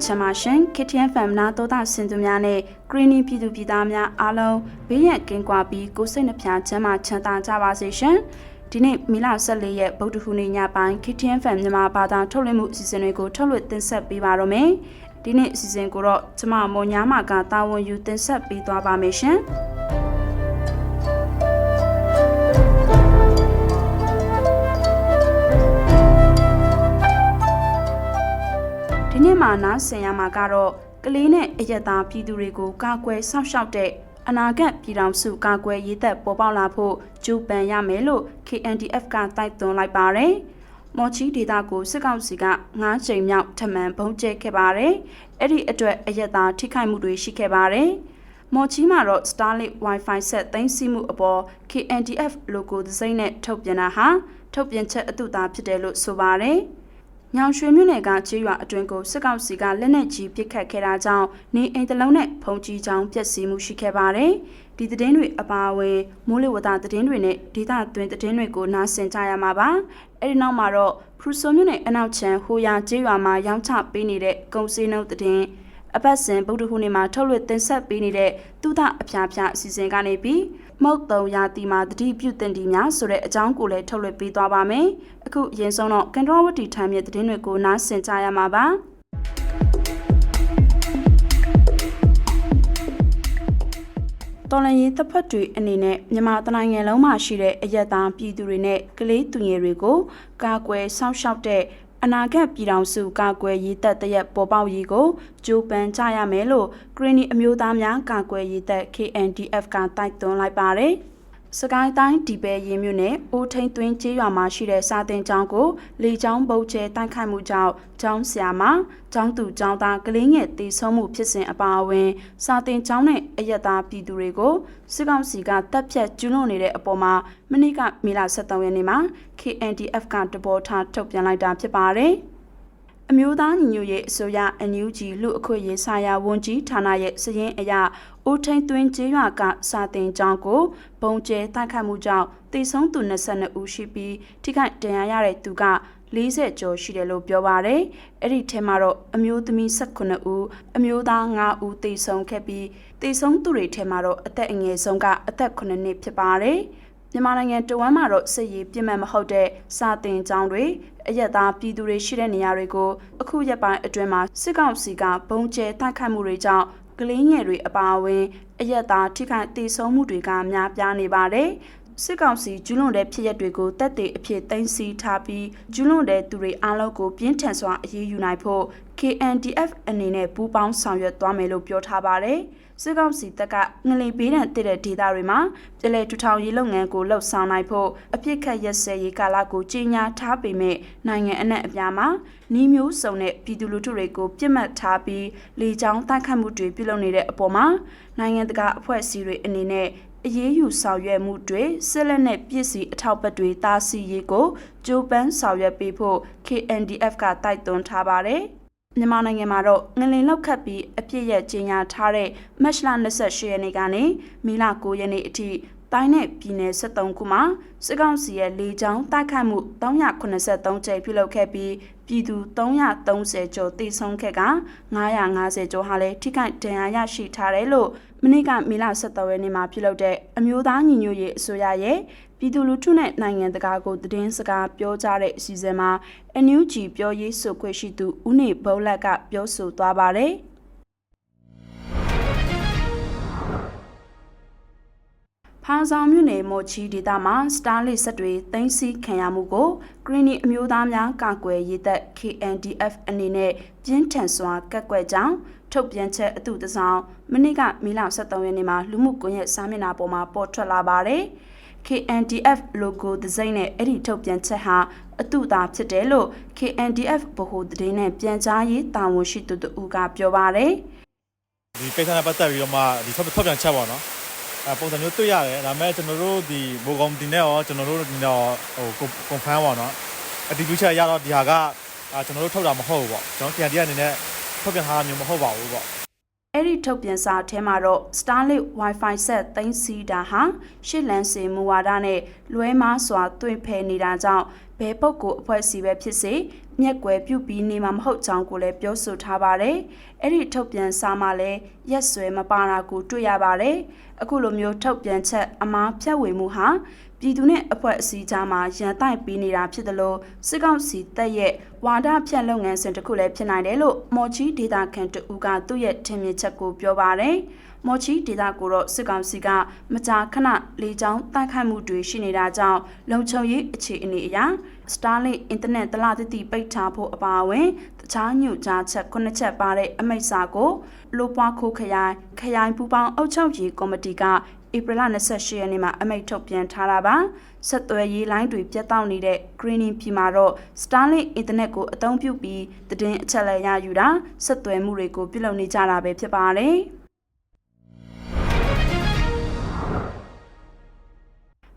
မင်္ဂလာညချမ်းပါရှင် KTN FM နာတော်တာစင်သူများနဲ့ Greening ပြည်သူပြည်သားများအားလုံးဘေးရန်ကင်းကွာပြီးကိုယ်စိတ်နှဖျားချမ်းသာချမ်းသာကြပါစေရှင်ဒီနေ့မီလ14ရက်ဗုဒ္ဓဟူးနေ့ညပိုင်း KTN FM မြန်မာဘာသာထုတ်လွှင့်မှုအစီအစဉ်တွေကိုထုတ်လွှင့်တင်ဆက်ပေးပါတော့မယ်ဒီနေ့အစီအစဉ်ကိုတော့ကျမမော်ညာမာကတာဝန်ယူတင်ဆက်ပေးသွားပါမယ်ရှင် မှာနားဆင်ရမှာကတော့ကလေးနဲ့အရက်သားပြည်သူတွေကိုကာကွယ်စောင့်ရှောက်တဲ့အနာဂတ်ပြည်ထောင်စုကာကွယ်ရေးသက်ပေါ်ပေါက်လာဖို့ကြိုးပမ်းရမယ်လို့ KNDF ကတိုက်တွန်းလိုက်ပါတယ်။မော်ချီဒေတာကိုစစ်ကောင်စီက9ချိန်မြောက်ထပ်မံဘုံကျဲခဲ့ပါတယ်။အဲ့ဒီအတွက်အရက်သားထိခိုက်မှုတွေရှိခဲ့ပါတယ်။မော်ချီမှာတော့ Starlink Wi-Fi ဆက်သိမ်းဆည်းမှုအပေါ် KNDF logo ဒီဇိုင်းနဲ့ထုတ်ပြန်တာဟာထုတ်ပြန်ချက်အတူတာဖြစ်တယ်လို့ဆိုပါတယ်။ ညောင်ရွှေမြို့နယ်ကကျေးရွာအတွင်းကိုစစ်ကောင်စီကလက်နက်ကြီးပစ်ခတ်ခဲ့တာကြောင့်နေအိမ်တစ်လုံးနဲ့ဖုန်ကြီးချောင်းပျက်စီးမှုရှိခဲ့ပါတယ်။ဒီသတင်းတွေအပါအဝင်မိုးလေဝသသတင်းတွေနဲ့ဒေသတွင်းသတင်းတွေကိုနားဆင်ကြရမှာပါ။အဲဒီနောက်မှာတော့ဖရူဆိုမြို့နယ်အနောက်ချမ်းဟိုယာကျေးရွာမှာရောင်းချပေးနေတဲ့ကုံစင်းနှုတ်သတင်းအပတ်စဉ်ဗုဒ္ဓဟူးနေ့မှာထုတ်လွှင့်တင်ဆက်ပေးနေတဲ့သူဒအဖျားဖျားအစီအစဉ်ကနေပြီး မုတ်တုံရာတီမှာတတိပြုတင်တီများဆိုတဲ့အကြောင်းကိုလည်းထုတ်လွှင့်ပေးသွားပါမယ်။အခုအရင်ဆုံးတော့ကန်ဒရဝတီထမ်းရဲ့သတင်းတွေကိုနားဆင်ကြရမှာပါ။တော်လန်ရေးတပ်ဖက်တွေအနေနဲ့မြန်မာတနိုင်ငံလုံးမှာရှိတဲ့အရက်သားပြည်သူတွေနဲ့ကလေးသူငယ်တွေကိုကာကွယ်စောင့်ရှောက်တဲ့ အနာဂတ်ပြည်ထောင်စုကာကွယ်ရေးတပ်တရက်ပေါ်ပေါက်ရေးကိုကြိုးပမ်းကြရမယ်လို့ Green အမျိုးသားများကာကွယ်ရေးတပ် KNDF ကတိုက်တွန်းလိုက်ပါတယ်။ စကိုင်းတိုင်းဒီပဲရင်မြို့နယ်အိုးထိန်သွင်းကျေးရွာမှာရှိတဲ့စာတင်ကျောင်းကိုလေကျောင်းပုတ်ကျဲတိုက်ခိုက်မှုကြောင့်ကျောင်းဆရာမကျောင်းသူကျောင်းသားကလေးငယ်တေဆုံးမှုဖြစ်စဉ်အပါအဝင်စာတင်ကျောင်းနဲ့အယက်သားပြည်သူတွေကိုစစ်ကောင်စီကတပ်ဖြတ်ကျူးလွန်နေတဲ့အပေါ်မှာမနေ့ကမေလ23ရက်နေ့မှာ KNDF ကတဘောထားထုတ်ပြန်လိုက်တာဖြစ်ပါတယ်။အမျိုးသားညီညွတ်ရေးအစိုးရ NUG လူအခွင့်ရေးဆိုင်ရာဝန်ကြီးဌာနရဲ့စည်ရင်းအရ အိုးထိန်သွင်းကျေးရွာကစာတင်ကျောင်းကိုပုံကျဲတိုက်ခတ်မှုကြောင့်တေဆုံးသူ22ဦးရှိပြီးထိခိုက်ဒဏ်ရာရတဲ့သူက40ကျော်ရှိတယ်လို့ပြောပါရယ်အဲ့ဒီထဲမှာတော့အမျိုးသမီး18ဦးအမျိုးသား9ဦးတေဆုံးခဲ့ပြီးတေဆုံးသူတွေထဲမှာတော့အသက်အငယ်ဆုံးကအသက်9နှစ်ဖြစ်ပါတယ်မြန်မာနိုင်ငံတဝမ်းမှာတော့စစ်ရေးပြစ်မှတ်မဟုတ်တဲ့စာတင်ကျောင်းတွေအရက်သားပြည်သူတွေရှိတဲ့နေရာတွေကိုအခုရက်ပိုင်းအတွင်းမှာစစ်ကောင်စီကဘုံကျဲတိုက်ခိုက်မှုတွေကြောင့် ကလေးငယ်တွေအပါအဝင်အရက်သားထိခိုက်ဒေဆုံးမှုတွေကများပြားနေပါတယ်စစ်ကောင်စီကျူးလွန်တဲ့ဖြစ်ရပ်တွေကိုတက်တဲ့အဖြစ်သိမ်းဆည်းထားပြီးကျူးလွန်တဲ့သူတွေအားလုံးကိုပြင်းထန်စွာအရေးယူနိုင်ဖို့ KNDF အနေနဲ့ပူးပေါင်းဆောင်ရွက်သွားမယ်လို့ပြောထားပါတယ်။ စစ်ကောင်စီတပ်ကငလီပေးတံတစ်တဲ့ဒေသတွေမှာပြည်လဲထူထောင်ရေးလုပ်ငန်းကိုလှုပ်ဆောင်နိုင်ဖို့အပြစ်ခတ်ရက်စဲရေးကာလကိုကြီးညာထားပေမဲ့နိုင်ငံအနှံ့အပြားမှာနှီးမျိုးစုံတဲ့ပြည်သူလူထုတွေကိုပြစ်မှတ်ထားပြီးလေကြောင်းတိုက်ခတ်မှုတွေပြုလုပ်နေတဲ့အပေါ်မှာနိုင်ငံတကာအဖွဲ့အစည်းတွေအနေနဲ့အရေးယူဆောင်ရွက်မှုတွေစစ်လက်နဲ့ပြည်စီအထောက်ပံ့တွေတားဆီးရေးကိုကြိုးပမ်းဆောင်ရွက်ပေးဖို့ KNDF ကတိုက်တွန်းထားပါတယ်။ မြန်မာနိုင်ငံမှာတော့ငလင်လောက်ခတ်ပြီးအပြစ်ရကြီးညာထားတဲ့မတ်လ28ရက်နေ့ကနေမီလ9ရက်နေ့အထိတိုင်းနဲ့ပြည်နယ်73ခုမှာစစ်ကောင်စီရဲ့လေကြောင်းတိုက်ခတ်မှု383ကြိမ်ပြုလုပ်ခဲ့ပြီးပြည်သူ330ကျော်တိဆုံးခဲ့က950ကျော်ဟာလည်းထိခိုက်ဒဏ်ရာရရှိထားတယ်လို့မနေ့ကမီလ17ရက်နေ့မှာပြုလုပ်တဲ့အမျိုးသားညီညွတ်ရေးအစိုးရရဲ့ ပြည်သူလူထုနဲ့နိုင်ငံတကာကိုသတင်းစကားပြောကြားတဲ့အစီအစဉ်မှာ NUG ပြောရေးဆိုခွင့်ရှိသူဦးနေဘုံလက်ကပြောဆိုသွားပါတယ်။ဖားဆောင်မြို့နယ်မော်ချီဒေသမှာ Starlink ဆက်တွေတင်စီခံရမှုကို Green အမျိုးသားများကာကွယ်ရေးတပ် KNDF အနေနဲ့ပြင်းထန်စွာကက်ကွက်ကြောင်းထုတ်ပြန်ချက်အတူတစောင်းမနေ့ကမေလ23ရက်နေ့မှာလူမှုကွန်ရက်စာမျက်နှာပေါ်မှာပေါ်ထွက်လာပါတယ်။ KNDF logo ဒီဇိုင်းနဲ့အဲ့ဒီထုတ်ပြန်ချက်ဟာအတူတာဖြစ်တယ်လို့ KNDF ဗဟိုသတင်းနဲ့ပြန်ကြားရေးတာဝန်ရှိသူတို့ကပြောပါတယ်ဒီကိစ္စနဲ့ပတ်သက်ပြီးတော့မှဒီထုတ်ထုတ်ပြန်ချက်ပေါ့နော်အဲပုံစံမျိုးတွေ့ရတယ်ဒါပေမဲ့ကျွန်တော်တို့ဒီဘိုကောင်တင်နဲ့ရောကျွန်တော်တို့ဒီတော့ဟိုကွန်ဖမ်းပေါ့နော်အတီးပြချက်ရတော့ဒီဟာကကျွန်တော်တို့ထုတ်တာမဟုတ်ဘူးပေါ့ကျွန်တော် KNDF အနေနဲ့ထုတ်ပြန်ထားတာမျိုးမဟုတ်ပါဘူးပေါ့ အဲအဲ့ဒီထုတ်ပြန်စာထဲမှာတော့ Starlink Wi-Fi set သိမ်းစီးတာဟာရှစ်လန်စီမူဝါဒနဲ့လွဲမားစွာတွင်ဖယ်နေတာကြောင့်ဘယ်ပုဂ္ဂိုလ်အဖွဲ့အစည်းပဲဖြစ်စေမျက်ကွယ်ပြုတ်ပြီးနေမှာမဟုတ်ကြောင်းကိုလည်းပြောဆိုထားပါတယ်။အဲ့ဒီထုတ်ပြန်စာမှာလည်းရက်စွဲမပါတာကိုတွေ့ရပါတယ်။အခုလိုမျိုးထုတ်ပြန်ချက်အမားဖြတ်ဝေမှုဟာ ပြည်သူနဲ့အဖွဲ့အစည်းကြားမှာရန်တိုက်ပြီးနေတာဖြစ်တယ်လို့စစ်ကောင်စီတပ်ရဲ့ဝါဒဖြန့်လုပ်ငန်းစဉ်တစ်ခုလည်းဖြစ်နိုင်တယ်လို့မော်ချီဒေတာခန်တူကသူ့ရဲ့ထင်မြင်ချက်ကိုပြောပါတယ်။မော်ချီဒေတာကိုတော့စစ်ကောင်စီကမကြာခဏလေကြောင်းတိုက်ခိုက်မှုတွေရှိနေတာကြောင့်လုံခြုံရေးအခြေအနေအရ Starlink အင်တာနက်တလားတိတိပိတ်ထားဖို့အပါအဝင်တခြားညွှန်ကြားချက်ခုနှစ်ချက်ပါတဲ့အမိန့်စာကိုလိုပွားခိုးခရိုင်ခရိုင်ပူပေါင်းအုပ်ချုပ်ရေးကော်မတီက ဧပြီလ28ရက်နေ့မှာအမိန့်ထုတ်ပြန်ထားတာပါဆက်သွယ်ရေးလိုင်းတွေပြတ်တောက်နေတဲ့ Greening ပြည်မှာတော့ Starlink အင်တာနက်ကိုအသုံးပြုပြီးသတင်းအချက်အလက်ရယူတာဆက်သွယ်မှုတွေကိုပြုလုပ်နေကြတာပဲဖြစ်ပါတယ်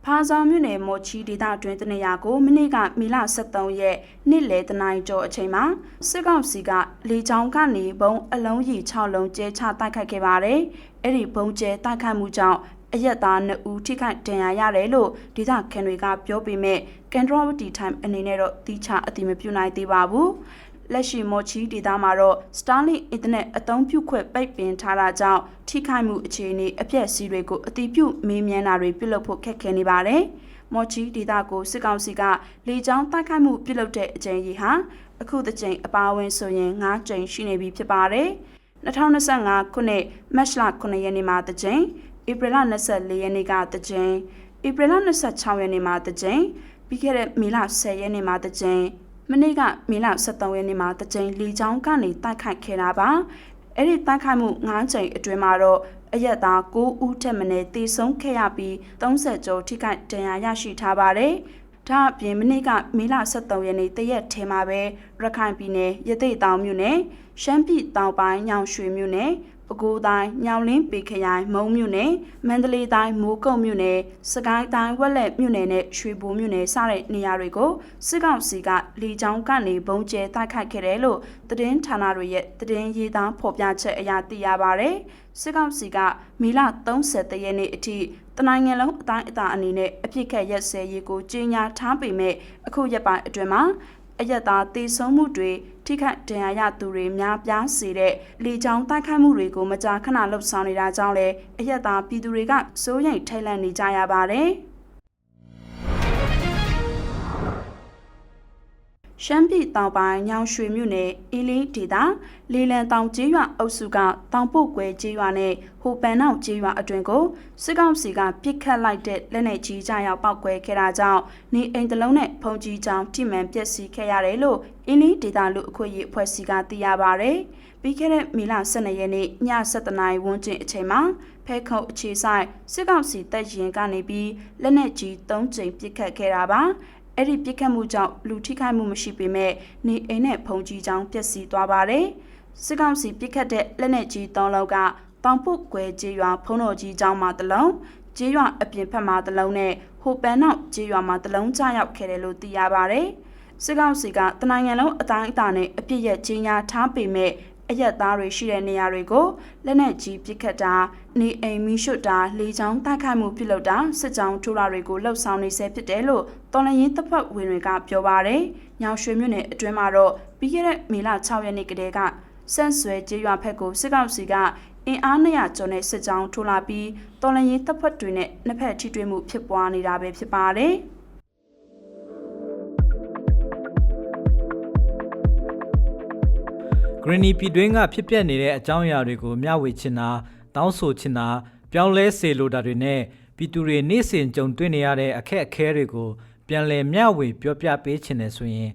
ဖာဆောင်မြို့နယ်မော်ချီဒေသအတွင်းတနေရာကိုမနေ့ကမီလ23ရက်နေ့လယ်တနာရီကျော်အချိန်မှာစစ်ကောင်စီကလေကြောင်းကနေဘုံအလုံးကြီး6လုံးကျဲချတိုက်ခိုက်ခဲ့ပါတယ်။အဲ့ဒီဘုံကျဲတိုက်ခိုက်မှုကြောင့် အရက်သား2ဦးထိခိုက်ဒဏ်ရာရတယ်လို့ဒေသခံတွေကပြောပေမဲ့ကန်ဒရဝတီ time အနေနဲ့တော့တိကျအတိမပြုနိုင်သေးပါဘူး။လက်ရှိမော်ချီဒေတာမှာတော့ Starlink Internet အသုံးပြုခွင့်ပိတ်ပင်ထားတာကြောင့်ထိခိုက်မှုအခြေအနေအပြည့်အစည်တွေကိုအတိပြုမေးမြန်းတာတွေပြုလုပ်ဖို့ခက်ခဲနေပါတယ်။မော်ချီဒေတာကိုစစ်ကောင်စီကလေကြောင်းတိုက်ခိုက်မှုပြုလုပ်တဲ့အကြိမ်ကြီးဟာအခုတစ်ကြိမ်အပါအဝင်ဆိုရင်၅ကြိမ်ရှိနေပြီဖြစ်ပါတယ်။2025ခုနှစ်မတ်လ9ရက်နေ့မှာတစ်ကြိမ် ဧပြီလ24ရက်နေ့ကတစ်ကြိမ်ဧပြီလ26ရက်နေ့မှာတစ်ကြိမ်ပြီးခဲ့တဲ့မေလ10ရက်နေ့မှာတစ်ကြိမ်မနေ့ကမေလ23ရက်နေ့မှာတစ်ကြိမ်လေကြောင်းကနေတိုက်ခိုက်ခဲ့တာပါအဲ့ဒီတိုက်ခိုက်မှု9ကြိမ်အတွင်းမှာတော့အရက်သား9ဦးထက်မနည်းတေဆုံးခဲ့ရပြီး30ကျော်ထိခိုက်ဒဏ်ရာရရှိထားပါတယ်ဒါအပြင်မနေ့ကမေလ23ရက်နေ့တရက်ထဲမှာပဲရခိုင်ပြည်နယ်ရသေ့တောင်မြို့နယ်ရှမ်းပြည်တောင်ပိုင်းညောင်ရွှေမြို့နယ် ပဲခူးတိုင်းညောင်လင်းပေခရိုင်မုံမြို့နယ်မန္တလေးတိုင်းမိုးကုတ်မြို့နယ်စကိုင်းတိုင်းဝက်လက်မြို့နယ်နဲ့ရွှေဘိုမြို့နယ်စတဲ့နေရာတွေကိုစစ်ကောင်စီကလေကြောင်းကနေဘုံကျဲတိုက်ခိုက်ခဲ့တယ်လို့သတင်းဌာနတွေရဲ့သတင်းရေးသားဖော်ပြချက်အရသိရပါဗျ။စစ်ကောင်စီကမီလ30ရက်နေ့အထိတနိုင်ငံလုံးအတိုင်းအတာအနေနဲ့အပြစ်ခတ်ရက်စဲရေးကိုကြီးညာထားပေမဲ့အခုရက်ပိုင်းအတွင်းမှာအယက်သားတေဆုံးမှုတွေ ထိခိုက်ဒဏ်ရာရသူတွေများပြားစေတဲ့လေကြောင်းတိုက်ခိုက်မှုတွေကိုမကြာခဏလှုပ်ဆောင်နေတာကြောင့်လည်းအယက်သားပြည်သူတွေကစိုးရိမ်ထိတ်လန့်နေကြရပါတယ်။ ရှမ်းပြည်တောင်ပိုင်းညောင်ရွှေမြို့နယ်အီလင်းဒေတာလေလံတောင်ကျေးရွာအုပ်စုကတောင်ပုတ်ကွယ်ကျေးရွာနဲ့ဟိုပန်နောက်ကျေးရွာအတွင်ကိုစစ်ကောင်စီကပစ်ခတ်လိုက်တဲ့လက်နက်ကြီးကြရောက်ပောက်ကွဲခဲ့တာကြောင့်နေအိမ်တလုံးနဲ့ဖုန်ကြီးချောင်းထိမှန်ပျက်စီးခဲ့ရတယ်လို့အီလင်းဒေတာလူအခွင့်အရေးအဖွဲ့စီကသိရပါဗျ။ပြီးခဲ့တဲ့မေလ12ရက်နေ့ည7:00နာရီဝန်းကျင်အချိန်မှာဖဲခုတ်အခြေဆိုင်စစ်ကောင်စီတပ်ရင်ကနေပြီးလက်နက်ကြီး3ကြိမ်ပစ်ခတ်ခဲ့တာပါ။ အဲ့ဒီပြစ်ခတ်မှုကြောင့်လူထိခိုက်မှုမရှိပေမဲ့နေအိမ်နဲ့ဖုန်ကြီးချောင်းပျက်စီးသွားပါတယ်။စစ်ကောင်စီပြစ်ခတ်တဲ့လက်နက်ကြီး၃လောက်ကတောင်ပုတ်ကွယ်ကျေးရွာဖုံးတော်ကြီးချောင်းမှာတစ်လုံးကျေးရွာအပြင်ဘက်မှာတစ်လုံးနဲ့ဟိုပန်နောက်ကျေးရွာမှာတစ်လုံးကျရောက်ခဲ့တယ်လို့သိရပါတယ်။စစ်ကောင်စီကတနိုင်ငံလုံးအတိုင်းအတာနဲ့အပြစ်ရဲ့ကြီးညာထားပေမဲ့အရက်သားတွေရှိတဲ့နေရာတွေကိုလက်နက်ကြီးပစ်ခတ်တာ နေအိမ်မီးရှို့တာလေကြောင်းတိုက်ခိုက်မှုပြုလုပ်တာစစ်ကြောင်းထိုးတာတွေကိုလှုပ်ဆောင်နေဆဲဖြစ်တယ်လို့တော်လရင်တပ်ဖွဲ့ဝင်တွေကပြောပါရယ်။ညောင်ရွှေမြို့နယ်အတွင်းမှာတော့ပြီးခဲ့တဲ့မေလ6ရက်နေ့ကတည်းကစန့်ဆွဲကျေးရွာဘက်ကိုစစ်ကောင်စီကအင်အား200ကျော်နဲ့စစ်ကြောင်းထိုးလာပြီးတော်လရင်တပ်ဖွဲ့တွေနဲ့နှစ်ဖက်ထိတွေ့မှုဖြစ်ပွားနေတာပဲဖြစ်ပါတယ်။ Greeny ပြည်တွင်းကဖြစ်ပျက်နေတဲ့အကြောင်းအရာတွေကိုမျှဝေချင်တာ တောင်းဆိုချင်တာပြောင်းလဲစေလိုတာတွေနဲ့ပြည်သူတွေနေ့စဉ်ကြုံတွေ့နေရတဲ့အခက်အခဲတွေကိုပြန်လည်မျှဝေပြောပြပေးချင်တယ်ဆိုရင်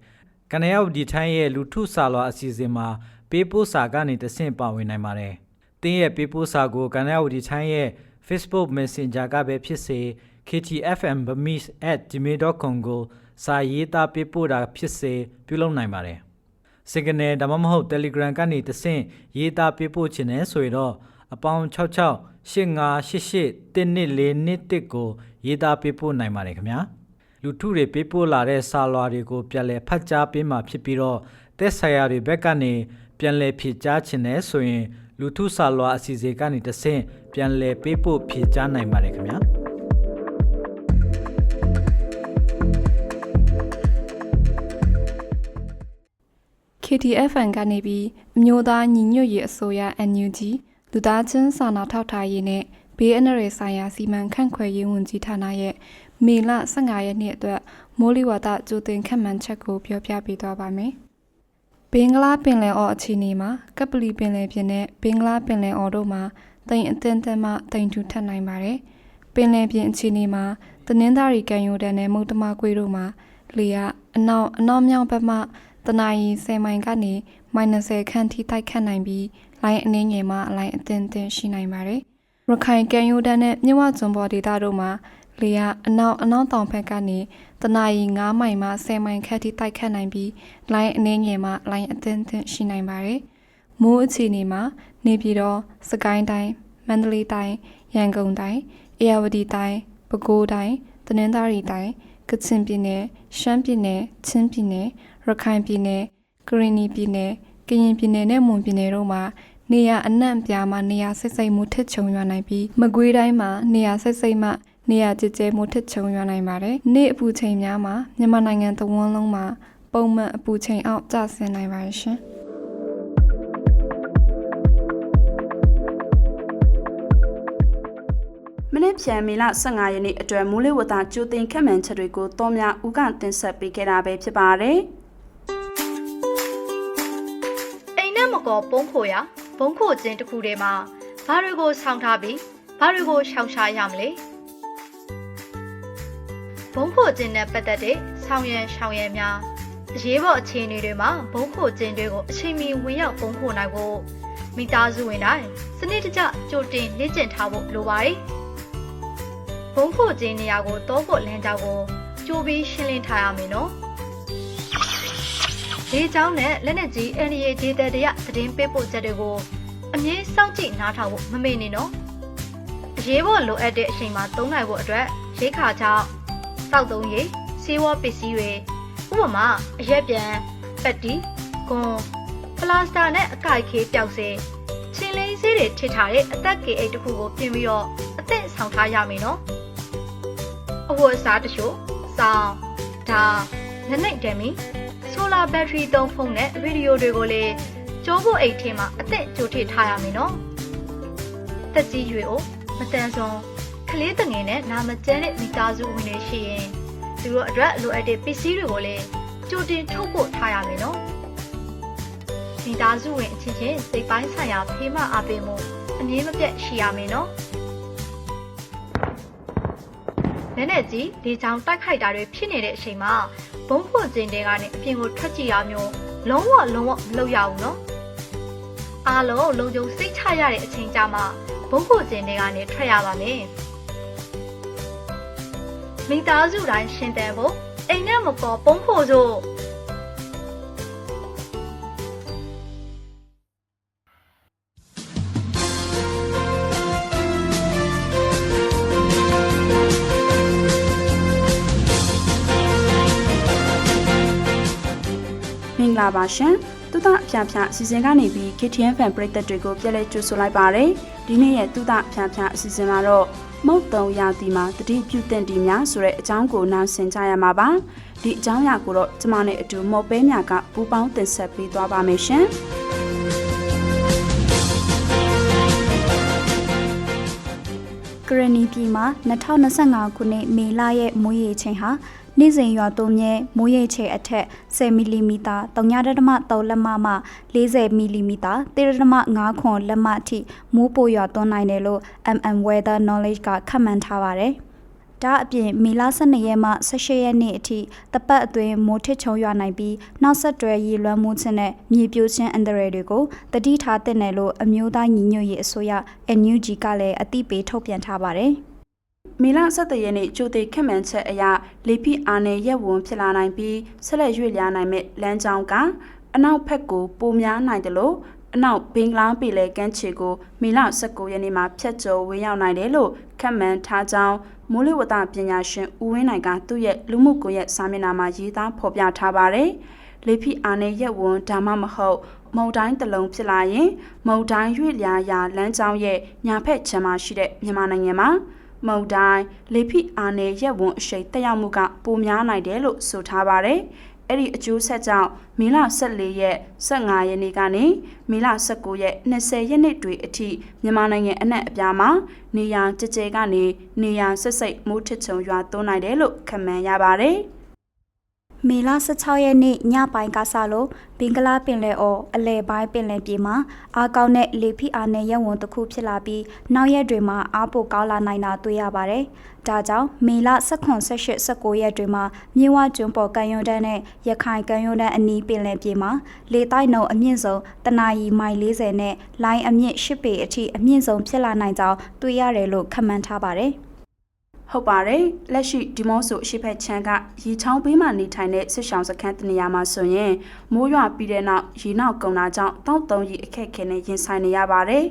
ကနယောက်ဒီထိုင်းရဲ့လူထုစာလွာအစီအစဉ်မှာပေးပို့စာကနေတဆင့်ပါဝင်နိုင်ပါတယ်။တင်းရဲ့ပေးပို့စာကိုကနယောက်ဒီထိုင်းရဲ့ Facebook Messenger ကပဲဖြစ်စေ ktfmbamis@gmail.com ကိုစာရေးသားပေးပို့တာဖြစ်စေပြုလုပ်နိုင်ပါတယ်။ Signal ဒါမှမဟုတ် Telegram ကနေတဆင့်ရေးသားပေးပို့ခြင်းနဲ့ဆိုရင်တော့ အပေါင်း66 8588 1241ကိုရေးသားပေးပို့နိုင်ပါတယ်ခင်ဗျာလူထုတွေပေးပို့လာတဲ့စာလွာတွေကိုပြန်လည်ဖတ်ကြားပေးမှာဖြစ်ပြီးတော့သက်ဆိုင်ရာတွေဘက်ကနေပြန်လည်ဖြည့်ကြားခြင်းနဲ့ဆိုရင်လူထုဆာလွာအစီအစဉ်ကနေတဆင့်ပြန်လည်ပေးပို့ဖြည့်ချနိုင်ပါတယ်ခင်ဗျာ KTFN ကနေပြီးအမျိုးသားညီညွတ်ရေးအစိုးရ NUG လူသားချင်းစာနာထောက်ထားရေးနဲ့ဘေးအန္တရာယ်ဆိုင်ရာစီမံခန့်ခွဲရေးဝန်ကြီးဌာနရဲ့မေလ15ရက်နေ့အတွက်မိုးလေဝသကြိုတင်ခန့်မှန်းချက်ကိုပြောပြပေးသွားပါမယ်။ဘင်္ဂလားပင်လယ်အော်အခြေအနေမှာကပလီပင်လယ်ပြင်နဲ့ဘင်္ဂလားပင်လယ်အော်တို့မှာတိမ်အသင်းသင်းမှတိမ်ထူထပ်နိုင်ပါတယ်။ပင်လယ်ပြင်အခြေအနေမှာတနင်္သာရီကမ်းရိုးတန်းနဲ့မုတ်တမကွေးတို့မှာလေကအနောက်အနောက်မြောက်ဘက်မှတနအီ10မိုင်ကနေ -30 ခန့်ထိတိုက်ခတ်နိုင်ပြီး လိုင်းအနှင်းငယ်မှလိုင်းအသင်းသင်းရှိနိုင်ပါတယ်။ရခိုင်ကမ်းရိုးတန်းနဲ့မြဝကျွန်းပေါ်ဒေသတို့မှာလေကအနောက်အနောက်တောင်ဘက်ကနေတနအီ9မိုင်မှ10မိုင်ခန့်ထိတိုက်ခတ်နိုင်ပြီးလိုင်းအနှင်းငယ်မှလိုင်းအသင်းသင်းရှိနိုင်ပါတယ်။မိုးအခြေအနေမှာနေပြည်တော်စကိုင်းတိုင်းမန္တလေးတိုင်းရန်ကုန်တိုင်းအေရဝတီတိုင်းပဲခူးတိုင်းတနင်္သာရီတိုင်းကချင်ပြည်နယ်ရှမ်းပြည်နယ်ချင်းပြည်နယ်ရခိုင်ပြည်နယ်ကရင်နီပြည်နယ်ကရင်ပြည်နယ်နဲ့မွန်ပြည်နယ်တို့မှာ နေရအနှံ့ပြားမှာနေရစိတ်စိတ်မှုထစ်ချုံရွာနိုင်ပြီးမကွေးတိုင်းမှာနေရစိတ်စိတ်မှနေရကြည်ကျဲမှုထစ်ချုံရွာနိုင်ပါတယ်။နေ့အပူချိန်များမှာမြန်မာနိုင်ငံသဝန်းလုံးမှာပုံမှန်အပူချိန်အောက်ကျဆင်းနိုင်ပါတယ်ရှင်။မနေ့ဖြန်မေလ15ရက်နေ့အတွက်မိုးလေဝသကြိုတင်ခန့်မှန်းချက်တွေကိုတောများဦးကတင်ဆက်ပေးခဲ့တာပဲဖြစ်ပါတယ်အိမ်နဲ့မကောပုံးခိုရ ဘုံခိုခြင်းတစ်ခုတည်းမှာဘာတွေကိုဆောင်းထားပြီးဘာတွေကိုရှောင်ရှားရမလဲဘုံခိုခြင်းနဲ့ပတ်သက်တဲ့ဆောင်းရံရှောင်ရံများအရေးပေါ်အခြေအနေတွေမှာဘုံခိုခြင်းတွေကိုအချိန်မီဝင်ရောက်ဘုံခိုနိုင်ဖို့မိသားစုဝင်တိုင်းစနစ်တကျကြိုတင်လေ့ကျင့်ထားဖို့လိုပါတယ်ဘုံခိုခြင်းနေရာကိုတောဖို့လမ်းကြောင်းကိုကြိုပြီးရှင်းလင်းထားရမယ်နော် ဒေးချောင်းနဲ့လက်နက်ကြီး NDA ဒေသတရသတင်းပေးပို့ချက်တွေကိုအမြဲစောင့်ကြည့်နားထောင်ဖို့မမေ့နဲ့နော်အရေးပေါ်လိုအပ်တဲ့အချိန်မှာသုံးနိုင်ဖို့အတွက်ရိတ်ခါချောင်းတောက်သုံးရည်စီးဝါးပစ္စည်းတွေဥပမာအရက်ပြန်ပတ်တီဂွန်ပလာစတာနဲ့အကိုက်ခေးပျောက်စေချင်းလေးစေးတွေထစ်ထားတဲ့အသက်ကေအိတ်တစ်ခုကိုပြင်ပြီးတော့အသက်ဆောင်ထားရမယ်နော်အဝတ်အစားတချို့စောင်းဒါလက်နဲ့ဒမ်မီ ဆိုလာဘက်ထရီသုံးဖုန်းနဲ့ဗီဒီယိုတွေကိုလည်းကျိုးဖို့အိတ်ထဲမှာအသက်ကြိုထည့်ထားရမယ်နော်။တက်ကြီးရွေကိုမတန်စွန်ကလေးတငယ်နဲ့နာမကျန်းတဲ့မိသားစုဝင်တွေရှိရင်သူတို့အတွက်လိုအပ်တဲ့ပစ္စည်းတွေကိုလည်းကြိုတင်ထုတ်ဖို့ထားရမယ်နော်။မိသားစုဝင်အချင်းချင်းစိတ်ပိုင်းဆိုင်ရာဖေးမအားပေးမှုအငြင်းမပြတ်ရှိရမယ်နော်။လက်နဲ့ကြီးလေချောင်းတိုက်ခိုက်တာတွေဖြစ်နေတဲ့အချိန်မှာ ဘုံဖွင့်ခြင်းတွေကနေအပြင်ကိုထွက်ကြည့်ရမျိုးလုံးဝလုံးဝမလုပ်ရဘူးနော်အားလုံးလုံခြုံစိတ်ချရတဲ့အချိန်ကြမှာဘုံဖွင့်ခြင်းတွေကနေထွက်ရပါမယ်မိသားစုတိုင်းရှင်တန်ဖို့အိမ်နဲ့မပေါ်ပုံဖို့စို့ မင်္ဂလာပါရှင်တုဒအဖျားဖျားအစီအစဉ်ကနေပြီး KTN Fan ပရိသတ်တွေကိုပြန်လည်ကြိုဆိုလိုက်ပါတယ်ဒီနေ့ရဲ့တုဒအဖျားဖျားအစီအစဉ်မှာတော့မုတ်တုံရာသီမှာတတိပြုတင်တီများဆိုတဲ့အကြောင်းကိုနားဆင်ကြရမှာပါဒီအကြောင်းအရာကိုတော့ကျမနဲ့အတူမော်ပဲမြကပူပေါင်းတင်ဆက်ပေးသွားပါမယ်ရှင်ကရနီပြည်မှာ2025ခုနှစ်မေလရဲ့မိုးရေချိန်ဟာ နေ့စဉ်ရွာသွန်းမြဲမိုးရေချိန်အထက်10မီလီမီတာ3.3လက်မမှ40မီလီမီတာ3.5ခွန်လက်မအထိမိုးပိုရွာသွန်းနိုင်တယ်လို့ MM Weather Knowledge ကခန့်မှန်းထားပါတယ်။ဒါအပြင်မေလ12ရက်မှ18ရက်နေ့အထိတပတ်အတွင်းမိုးထစ်ချုံရွာနိုင်ပြီးနောက်ဆက်တွဲရေလွှမ်းမှုခြင်းနဲ့မြေပြိုခြင်းအန္တရာယ်တွေကိုတတိထားတဲ့နယ်လို့အမျိုးသားညီညွတ်ရေးအစိုးရ NUG ကလည်းအသိပေးထုတ်ပြန်ထားပါတယ်။ မေလ17ရက်နေ့ကြိုတင်ခက်မှန်ချက်အရလေဖိအားနဲ့ရက်ဝန်ဖြစ်လာနိုင်ပြီးဆက်လက်ရွေ့လျားနိုင်မဲ့လမ်းကြောင်းကအနောက်ဘက်ကိုပိုများနိုင်တယ်လို့အနောက်ဘင်္ဂလားပြည်လဲကမ်းခြေကိုမေလ19ရက်နေ့မှာဖျက်ကျော်ဝင်ရောက်နိုင်တယ်လို့ခက်မှန်ထားကြောင်းမိုးလေဝသပညာရှင်ဦးဝင်းနိုင်ကသူ့ရဲ့လူမှုကွန်ရက်စာမျက်နှာမှာရေးသားဖော်ပြထားပါတယ်။လေဖိအားနဲ့ရက်ဝန်းဒါမှမဟုတ်မုံတိုင်းတစ်လုံးဖြစ်လာရင်မုံတိုင်းရွေ့လျာရာလမ်းကြောင်းရဲ့ညာဖက်ခြမ်းမှာရှိတဲ့မြန်မာနိုင်ငံမှာ မုံတိုင်းလေဖိအားနဲ့ရက်ဝန်းအရှိန်တက်ရောက်မှုကပိုများနိုင်တယ်လို့ဆိုထားပါတယ်။အဲ့ဒီအကျိုးဆက်ကြောင့်မေလ14ရက်15ရက်နေ့ကနေမေလ19ရက်20ရက်နေ့တွေအထိမြန်မာနိုင်ငံအနှံ့အပြားမှာနေရာကြကြဲကနေနေရာဆက်စိတ်မိုးထစ်ချုံရွာသွန်းနိုင်တယ်လို့ခန့်မှန်းရပါတယ်။ မေလ16ရက်နေ့ညပိုင်းကစလို့ဘင်္ဂလားပင်လယ်အော်အလဲပိုင်းပင်လယ်ပြင်မှာအားကောင်းတဲ့လေဖိအားနဲ့ရက်ဝန်းတစ်ခုဖြစ်လာပြီးနောက်ရက်တွေမှာအားပိုကောင်းလာနိုင်တာတွေ့ရပါတယ်။ဒါကြောင့်မေလ18 18 19ရက်တွေမှာမြင်းဝကျွန်းပေါ်ကမ်းရိုးတန်းနဲ့ရခိုင်ကမ်းရိုးတန်းအနီးပင်လယ်ပြင်မှာလေတိုက်နှုန်းအမြင့်ဆုံးတနအီမိုင်40နဲ့လိုင်းအမြင့်10ပေအထိအမြင့်ဆုံးဖြစ်လာနိုင်ကြောင်းတွေ့ရတယ်လို့ခန့်မှန်းထားပါတယ်။ ဟုတ်ပါတယ်လက်ရှိဒီမော့ဆိုအရှိဖက်ချမ်းကရေချောင်းဘေးမှာနေထိုင်တဲ့စစ်ဆောင်စခန်းတနေရာမှာဆိုရင်မိုးရွာပြီးတဲ့နောက်ရေနောက်ကုန်တာကြောင့်တောက်တုံးကြီးအခက်ခဲနဲ့ရင်ဆိုင်နေရပါတယ်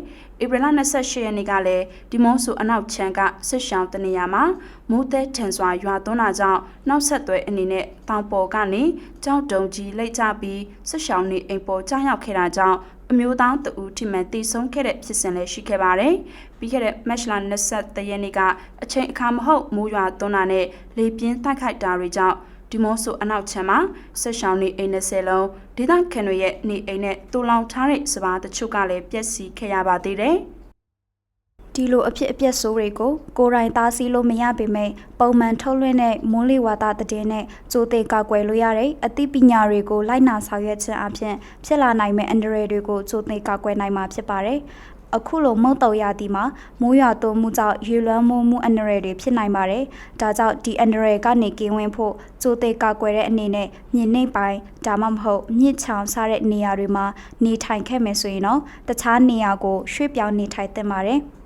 ဧပြီလ28ရက်နေ့ကလည်းဒီမော့ဆိုအနောက်ချမ်းကစစ်ဆောင်တနေရာမှာမိုးသည်ထန်စွာရွာသွန်းတာကြောင့်နောက်ဆက်တွဲအနေနဲ့တောင်ပေါ်ကနေကြောက်တုံကြီးလိတ်ကျပြီးစစ်ဆောင်နေအိမ်ပေါ်ကြားရောက်ခဲ့တာကြောင့်အမျိုးသားတဦးထိမှန်တည်ဆုံးခဲ့တဲ့ဖြစ်စဉ်လည်းရှိခဲ့ပါတယ်။ ပြီးခဲ့တဲ့မတ်လ23ရက်နေ့ကအချိန်အခါမဟုတ်မိုးရွာသွန်းတာနဲ့လေပြင်းတိုက်ခိုက်တာတွေကြောင့်ဒီမော့ဆိုအနောက်ချမ်းမှာဆက်ရှောင်းနေအိမ်20လုံးဒေသခံတွေရဲ့နေအိမ်နဲ့တူလောင်ထားတဲ့စပါးတချို့ကလည်းပျက်စီးခဲ့ရပါသေးတယ်။ဒီလိုအဖြစ်အပျက်ဆိုးတွေကိုကိုယ်တိုင်သားစီးလို့မရပေမဲ့ပုံမှန်ထုတ်လွှင့်တဲ့မိုးလေဝသသတင်းနဲ့ကြိုတင်ကောက်ွယ်လို့ရတဲ့အသိပညာတွေကိုလိုက်နာဆောင်ရွက်ခြင်းအပြင်ဖြစ်လာနိုင်မယ့်အန္တရာယ်တွေကိုကြိုတင်ကောက်ွယ်နိုင်မှာဖြစ်ပါတယ်။ အခုလိုမုတ်တုံရသည်မှာမိုးရွာသွန်းမှုကြောင့်ရေလွှမ်းမိုးမှုအန္တရာယ်တွေဖြစ်နိုင်ပါတယ်။ဒါကြောင့်ဒီအန္တရာယ်ကနေကင်းဝေးဖို့ကြိုတင်ကောက်ွယ်တဲ့အနေနဲ့မြင်းနှိပ်ပိုင်းဒါမှမဟုတ်မြစ်ချောင်စားတဲ့နေရာတွေမှာနေထိုင်ခဲ့မယ်ဆိုရင်တော့တခြားနေရာကိုရွှေ့ပြောင်းနေထိုင်သင့်ပါတယ်။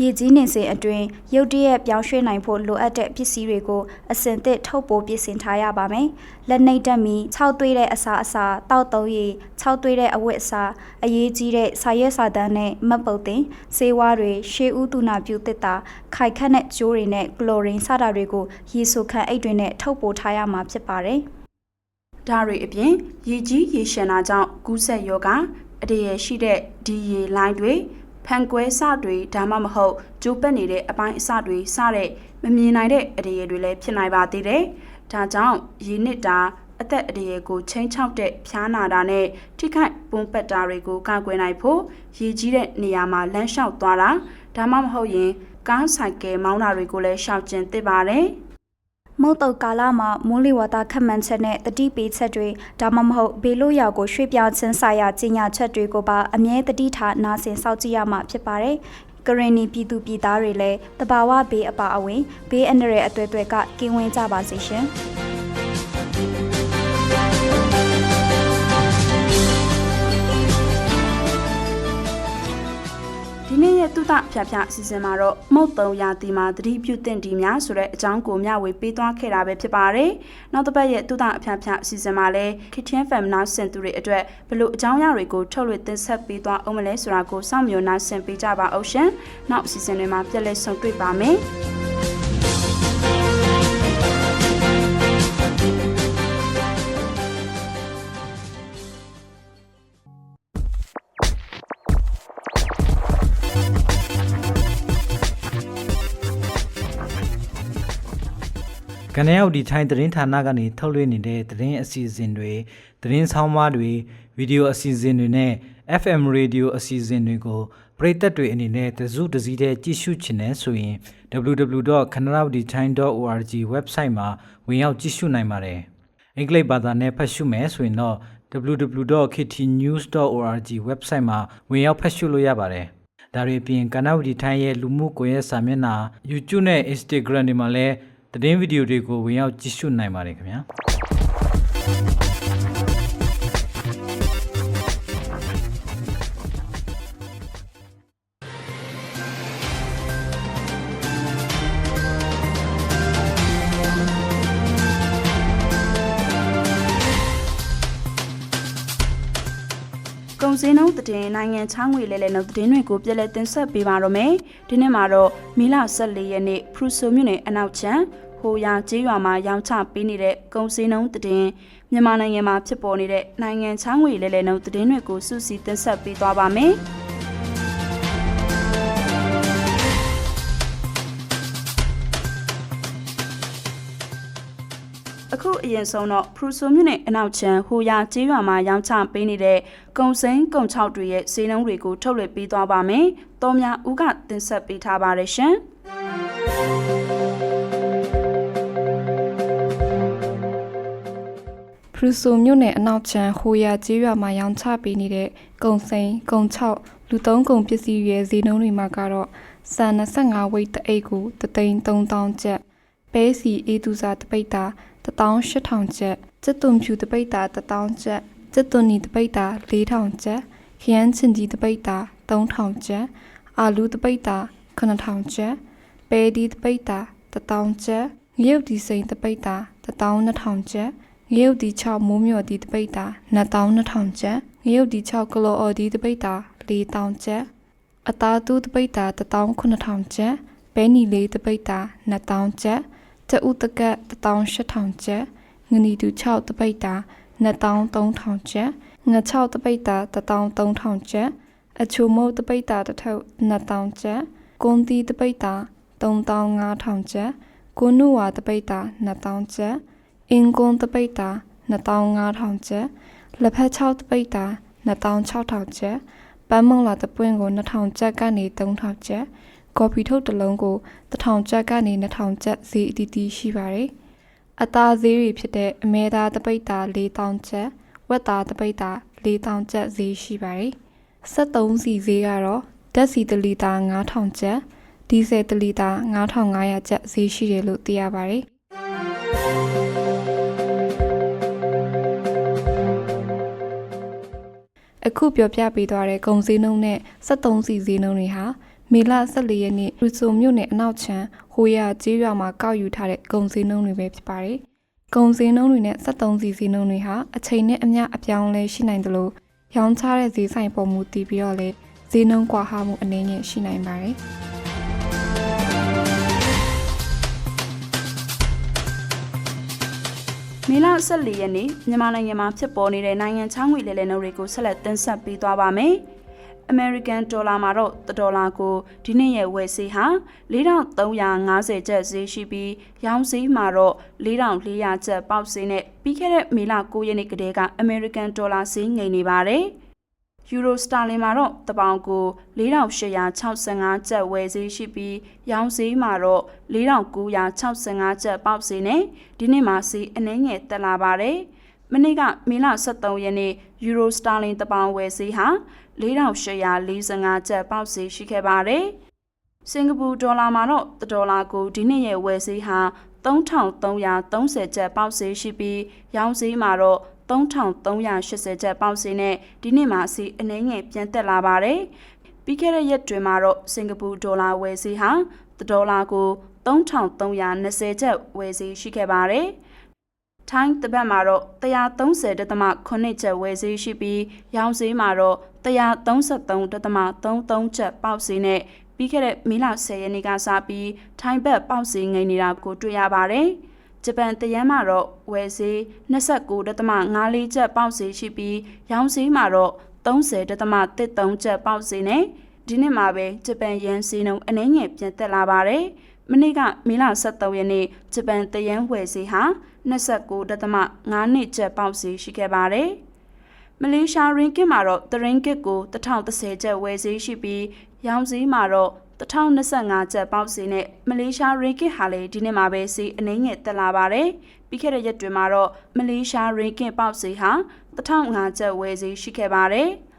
ရည်ကြီးနေစဉ်အတွင်းရုတ်တရက်ပြောင်းရွှေ့နိုင်ဖို့လိုအပ်တဲ့ပစ္စည်းတွေကိုအစင်သစ်ထုတ်ပိုးပြင်ဆင်ထားရပါမယ်။လက်နှိပ်တက်မီ၆သွေးတဲ့အစာအစာတောက်သုံးရည်၆သွေးတဲ့အဝတ်အစားအရေးကြီးတဲ့စာရွက်စာတမ်းနဲ့မတ်ပုတ်တင်ဆေးဝါးတွေရှေးဥတုနာပြုတစ်တာခိုက်ခတ်တဲ့ကြိုးတွေနဲ့ကလိုရင်းစတာတွေကိုရေဆိုခန့်အိတ်တွေနဲ့ထုတ်ပိုးထားရမှာဖြစ်ပါတယ်။ဒါတွေအပြင်ရေကြီးရေရှမ်းတာကြောင့်ကူးဆက်ယောဂအတရယ်ရှိတဲ့ဒီရေလိုင်းတွေ ဖန်ကွဲစတွေဒါမှမဟုတ်ကျိုးပက်နေတဲ့အပိုင်းအစတွေစတဲ့မမြင်နိုင်တဲ့အတရယ်တွေလည်းဖြစ်နိုင်ပါသေးတယ်။ဒါကြောင့်ရေနစ်တာအသက်အတရယ်ကိုချင်းချောက်တဲ့ဖျားနာတာနဲ့ထိခိုက်ပုံပတ်တာတွေကိုကာကွယ်နိုင်ဖို့ရေကြီးတဲ့နေရာမှာလမ်းလျှောက်သွားတာဒါမှမဟုတ်ရင်ကားဆိုင်ကယ်မောင်းတာတွေကိုလည်းရှောင်ကျဉ်သင့်ပါတယ်။ မုတ်တုတ်ကာလမှာမိုးလေဝသခက်မှန်ချက်နဲ့တတိပေးချက်တွေဒါမှမဟုတ်ဘေးလို့ရောက်ကိုရွှေ့ပြောင်းခြင်းဆိုင်ရာကြီးညာချက်တွေကိုပါအမြဲတတိထားနာဆင်စောင့်ကြည့်ရမှာဖြစ်ပါတယ်။ကရင်နီပြည်သူပြည်သားတွေလည်းတဘာဝဘေးအပါအဝင်ဘေးအန္တရာယ်အသွဲသွဲကကင်းဝေးကြပါစေရှင်။ ဒီနေ့ရဲ့တုဒဖြာဖြာအစီအစဉ်မှာတော့မုတ်တုံရာသီမှာသတိပြုသင့်ဒီများဆိုတဲ့အကြောင်းကိုမျှဝေပေးသွားခဲ့တာပဲဖြစ်ပါတယ်။နောက်တစ်ပတ်ရဲ့တုဒဖြာဖြာအစီအစဉ်မှာလည်း KTN FM နားဆင်သူတွေအတွက်ဘလို့အကြောင်းအရာတွေကိုထုတ်လွှင့်တင်ဆက်ပေးသွားအောင်မလဲဆိုတာကိုစောင့်မျှော်နားဆင်ပေးကြပါအောင်ရှင်။နောက်အစီအစဉ်တွေမှာပြန်လည်ဆုံတွေ့ပါမယ်။။ ကနေရောက်ဒီထိုင်းသတင်းဌာနကနေထုတ်လွှင့်နေတဲ့သတင်းအစီအစဉ်တွေသတင်းဆောင်မတွေဗီဒီယိုအစီအစဉ်တွေနဲ့ FM Radio အစီအစဉ်တွေကိုပရိသတ်တွေအနေနဲ့သစုတစည်းတဲ့ကြည့်ရှုချင်တယ်ဆိုရင် www.kanaravdithai.org website မှာဝင်ရောက်ကြည့်ရှုနိုင်ပါတယ်။အင်္ဂလိပ်ဘာသာနဲ့ဖတ်ရှုမယ်ဆိုရင်တော့ www.ktnews.org website မှာဝင်ရောက်ဖတ်ရှုလို့ရပါတယ်။ဒါတွေအပြင်ကနဝတီထိုင်းရဲ့လူမှုကွန်ရက်စာမျက်နှာ YouTube နဲ့ Instagram တွေမှာလည်း သတင်းဗီဒီယိုတွေကိုဝင်ရောက်ကြည့်ရှုနိုင်ပါတယ်ခင်ဗျာ။။ ကုံစင်းနှုံးသတင်းနိုင်ငံချောင်းငွေလဲလဲနှုတ်သတင်းတွေကိုပြည်လဲတင်ဆက်ပေးပါတော့မယ်။ဒီနေ့မှာတော့မီလ14ရက်နေ့ဖရူဆိုမြို့နယ်အနောက်ချမ်းဟဟိုယာကျေးရွာမှာရောင်းချပေးနေတဲ့ကုန်စည်နှုန်းသတင်းမြန်မာနိုင်ငံမှာဖြစ်ပေါ်နေတဲ့နိုင်ငံချောင်းငွေလဲလှယ်နှုန်းသတင်းတွေကိုစုစည်းတင်ဆက်ပေးသွားပါမယ်။ အခုအရင်ဆုံးတော့ဖရူဆိုမြို့နယ်အနောက်ချမ်းဟိုယာကျေးရွာမှာရောင်းချပေးနေတဲ့ကုံစိမ်းကုံချောက်တွေရဲ့ဈေးနှုန်းတွေကိုထုတ်လွှင့်ပေးသွားပါမယ်။တော်များဦးကတင်ဆက်ပေးထားပါတယ်ရှင်။ဖရူဆိုမြို့နယ်အနောက်ချမ်းဟိုယာကျေးရွာမှာရောင်းချပေးနေတဲ့ကုံစိန်ကုံချောက်လူသုံးကုံပစ္စည်းရဲ့ဈေးနှုန်းတွေမှာကတော့စံ25ဝိတ်တအိတ်ကို3သိန်း3000ကျပ်ပဲစီအေးသူစာတပိတ်တာ 18000ကျပ်ကျက်သွန်ဖြူတပိတ်တာ1000ကျပ်ကျက်သွန်နီတပိတ်တာ4000ကျပ်ခရမ်းချင်ကြီးတပိတ်တာ3000ကျပ်အာလူတပိတ်တာ9000ကျပ်ပဲဒီတပိတ်တာ1000ကျပ်ငရုတ်ဒီစိန်တပိတ်တာ12000ကျပ်ငရုတ်ဒီ6မိုးမြော်ဒီတပိတ်တာ2200ကျပ်ငရုတ်ဒီ6ကလောအော်ဒီတပိတ်တာ4000ကျပ်အသားတူးတပိတ်တာ18000ကျပ်ဘဲနီလေးတပိတ်တာ2000ကျပ် တဥတကက်18000ကျပ်ငနီတူ6တပိတ်တာ23000ကျပ်င6တပိတ်တာ13000ကျပ်အချိုမိုးတပိတ်တာတစ်ထုပ်2000ကျပ်ကွန်တီတပိတ်တာ3500ကျပ်ကိုနုဝါတပိတ်တာ2000ကျပ်အင်ကွန်တပိတ်တာ2500ကျပ်လက်ဖက်6တပိတ်တာ26000ကျပ်ပန်းမုံလာတပွင့်ကို2000ကျပ်ကနေ3000ကျပ် ကော်ဖီထုတ်တစ်လုံးကို1000ကျပ်ကနေ2000ကျပ်ဈေးအတီးတီးရှိပါတယ်အသားဈေးတွေဖြစ်တဲ့အမဲသားတပိတ်တာ4000ကျပ်ဝက်သားတပိတ်တာ4000ကျပ်ဈေးရှိပါတယ်73စီဈေးကတော့ဓာတ်စီတလီတာ9000ကျပ်ဒီဇယ်တလီတာ9500ကျပ်ဈေးရှိတယ်လို့သိရပါတယ်အခုပြောပြပေးသွားတဲ့ဂုံစည်းနှုံးနဲ့73စီစည်းနှုံးတွေဟာ မေလ14ရက်နေ့ရူဆိုမြို့နယ်အနောက်ချမ်းဟိုရကျေးရွာမှာကောက်ယူထားတဲ့ဂုံစည်းနှုံးတွေပဲဖြစ်ပါတယ်။ဂုံစည်းနှုံးတွေနဲ့73စီစည်းနှုံးတွေဟာအချိန်နဲ့အမျှအပြောင်းအလဲရှိနိုင်တယ်လို့ရောင်းချတဲ့ဈေးဆိုင်ပုံမူတည်ပြီးတော့လေဈေးနှုံးကွာဟမှုအနေနဲ့ရှိနိုင်ပါတယ်။မေလ14ရက်နေ့မြန်မာနိုင်ငံမှာဖြစ်ပေါ်နေတဲ့နိုင်ငံချောင်းငွေလဲလှယ်နှုန်းတွေကိုဆက်လက်တင်ဆက်ပေးသွားပါမယ်။ American Dollar မှာတော့1ဒေါ်လာကိုဒီနေ့ရဲ့ဝယ်ဈေးဟာ4350ကျပ်ဈေးရှိပြီးရောင်းဈေးမှာတော့4400ကျပ်ပေါက်ဈေးနဲ့ပြီးခဲ့တဲ့မေလ9ရက်နေ့ကတည်းက American Dollar ဈေးငိမ်နေပါတယ်။ Euro Sterling မှာတော့တပေါင်ကို4865ကျပ်ဝယ်ဈေးရှိပြီးရောင်းဈေးမှာတော့4965ကျပ်ပေါက်ဈေးနဲ့ဒီနေ့မှာဈေးအနည်းငယ်တက်လာပါတယ်။ မနေ့ကမေလ23ရက်နေ့ Euro Sterling တပေါင်ဝယ်ဈေးဟာ4845ကျပ်ပေါက်ဈေးရှိခဲ့ပါတယ်။စင်ကာပူဒေါ်လာမှာတော့ဒေါ်လာကိုဒီနေ့ရဲ့ဝယ်ဈေးဟာ3330ကျပ်ပေါက်ဈေးရှိပြီးရောင်းဈေးမှာတော့3380ကျပ်ပေါက်ဈေးနဲ့ဒီနေ့မှာစီအနှဲငယ်ပြန်တက်လာပါတယ်။ပြီးခဲ့တဲ့ရက်တွင်မှာတော့စင်ကာပူဒေါ်လာဝယ်ဈေးဟာဒေါ်လာကို3320ကျပ်ဝယ်ဈေးရှိခဲ့ပါတယ်။ ထိုင်းတပတ်မှာတော့130.9ကျပ်ဝယ်ဈေးရှိပြီးရောင်းဈေးမှာတော့133.33ကျပ်ပေါက်ဈေးနဲ့ပြီးခဲ့တဲ့မေလ10ရက်နေ့ကစပြီးထိုင်းဘက်ပေါက်ဈေးငိန်နေတာကိုတွေ့ရပါတယ်။ဂျပန်တယန်းမှာတော့ဝယ်ဈေး29.54ကျပ်ပေါက်ဈေးရှိပြီးရောင်းဈေးမှာတော့30.13ကျပ်ပေါက်ဈေးနဲ့ဒီနှစ်မှာပဲဂျပန်ယန်ဈေးနှုန်းအနည်းငယ်ပြန်တက်လာပါတယ်။မနေ့ကမေလ23ရက်နေ့ဂျပန်တယန်းဝယ်ဈေးဟာ 29.5နှစ်ကျပ်ပေါက်ဈေးရှိခဲ့ပါတယ်။မလေးရှားရင်းကစ်မှာတော့တရင်ကစ်ကို1030ကျပ်ဝယ်ဈေးရှိပြီးရောင်းဈေးမှာတော့1025ကျပ်ပေါက်စီနဲ့မလေးရှားရင်းကစ်ဟာလည်းဒီနေ့မှာပဲစီအနှိမ့်ငယ်တက်လာပါတယ်။ပြီးခဲ့တဲ့ရက်တွေမှာတော့မလေးရှားရင်းကစ်ပေါက်စီဟာ1005ကျပ်ဝယ်စီရှိခဲ့ပါတယ်။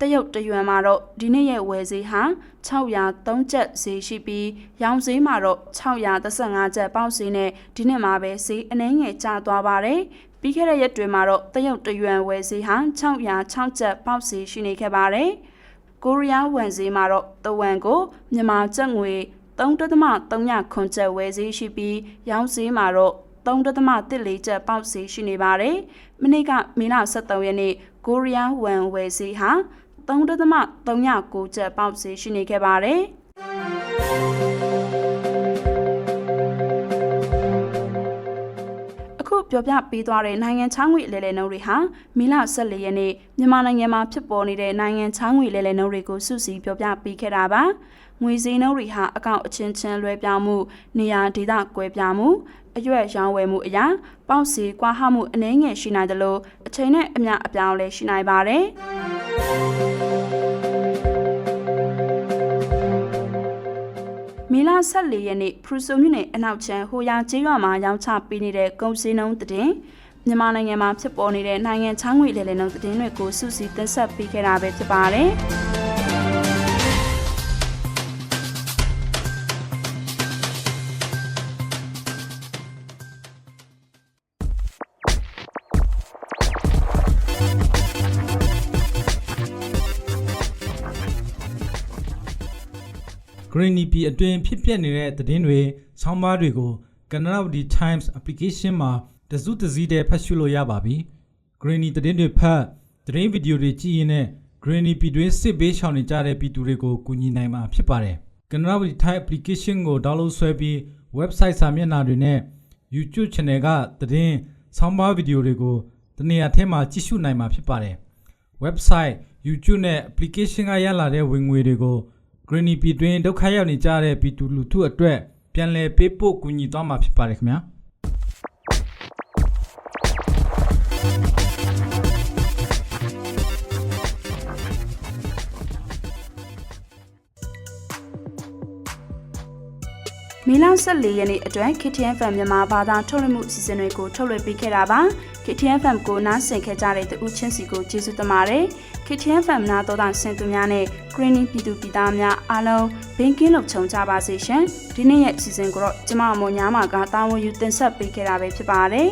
တရုတ်တရွန်မှာတော့ဒီနေ့ရဲ့ဝယ်ဈေးဟာ603ကျပ်ဈေးရှိပြီးရောင်းဈေးမှာတော့635ကျပ်ပေါက်ဈေးနဲ့ဒီနေ့မှာပဲဈေးအနှဲငယ်ကျသွားပါတယ်။ပြီးခဲ့တဲ့ရက်တွေမှာတော့တရုတ်တရွန်ဝယ်ဈေးဟာ606ကျပ်ပေါက်ဈေးရှိနေခဲ့ပါတယ်။ကိုရီးယားဝန်ဈေးမှာတော့တဝမ်ကိုမြန်မာကျပ်ငွေ3.3ခွန်ကျပ်ဝယ်ဈေးရှိပြီးရောင်းဈေးမှာတော့3.14ကျပ်ပေါက်ဈေးရှိနေပါတယ်။မနေ့ကမေလ23ရက်နေ့ကိုရီးယားဝမ်ဝယ်ဈေးဟာ 3.39ကျပ်ပေါက်ဈေးရှိနေခဲ့ပါတယ်။ခုပြောပြပေးသွားတဲ့နိုင်ငံချောင်းငွေလဲလှယ်နှုန်းတွေဟာမေလ14ရက်နေ့မြန်မာနိုင်ငံမှာဖြစ်ပေါ်နေတဲ့နိုင်ငံချောင်းငွေလဲလှယ်နှုန်းတွေကိုစုစည်းပြောပြပေးခဲ့တာပါ ငွေစည်းနှုန်းတွေဟာအကောင့်အချင်းချင်းလွဲပြောင်းမှုနေရာဒေသကွဲပြားမှုအရွက်ရောင်းဝယ်မှုအရာပေါက်စီကွာဟမှုအနှဲငယ်ရှိနိုင်တယ်လို့အချိန်နဲ့အမျှအပြောင်းလဲရှိနိုင်ပါတယ်မီလာ14ရက်နေ့ဖရူဆိုမြို့နယ်အနောက်ချမ်းဟိုယာကျေးရွာမှာရောင်းချပေးနေတဲ့ကုန်စည်နှုန်းသတင်းမြန်မာနိုင်ငံမှာဖြစ်ပေါ်နေတဲ့နိုင်ငံချောင်းငွေလေလည်နှုန်းသတင်းတွေကိုစုစည်းတင်ဆက်ပေးခဲ့တာပဲဖြစ်ပါတယ်။ ဂရင်းနီပီအတွင်ဖြစ်ပျက်နေတဲ့သတင်းတွေဆောင်းပါးတွေကိုကနနာဝတီ Times application မှာတစုတစည်းတည်းဖတ်ရှုလို့ရပါပြီ။ Green သတင်းတွေဖတ်သတင်းဗီဒီယိုတွေကြည့်ရင်းနဲ့ Green ပြည်တွင်းစစ်ဘေးရှောင်နေကြတဲ့ပြည်သူတွေကိုကူညီနိုင်မှာဖြစ်ပါတယ်။ကနနာဝတီ Thai application ကို download ဆွဲပြီး website စာမျက်နှာတွေနဲ့ YouTube channel ကသတင်းဆောင်းပါးဗီဒီယိုတွေကိုတနေရာထဲမှာကြည့်ရှုနိုင်မှာဖြစ်ပါတယ်။ website YouTube နဲ့ application ကရလာတဲ့ဝင်ငွေတွေကို Greeny ပြည်တွင်းဒုက္ခရောက်နေကြတဲ့ပြည်သူလူထုအတွက်ပြန်လည်ပေးပို့ကူညီသွားမှာဖြစ်ပါတယ်ခင်ဗျာ မီလ14ရက်နေ့အတွက် KTN FM မြန်မာဘာသာထုတ်လွှင့်မှုအစီအစဉ်တွေကိုထုတ်လွှင့်ပေးခဲ့တာပါ KTN FM ကိုနားဆင်ခဲ့ကြတဲ့သူဦးချင်းစီကိုကျေးဇူးတင်ပါတယ် KTN FM နားတော်တာဆင်သူများနဲ့ Greening ပြည်သူပြည်သားများအားလုံးဘင်းကင်းလို့ခြုံကြပါစေရှင်ဒီနေ့ရဲ့အစီအစဉ်ကိုတော့ကျမအမောညာမာကတာဝန်ယူတင်ဆက်ပေးခဲ့တာပဲဖြစ်ပါတယ်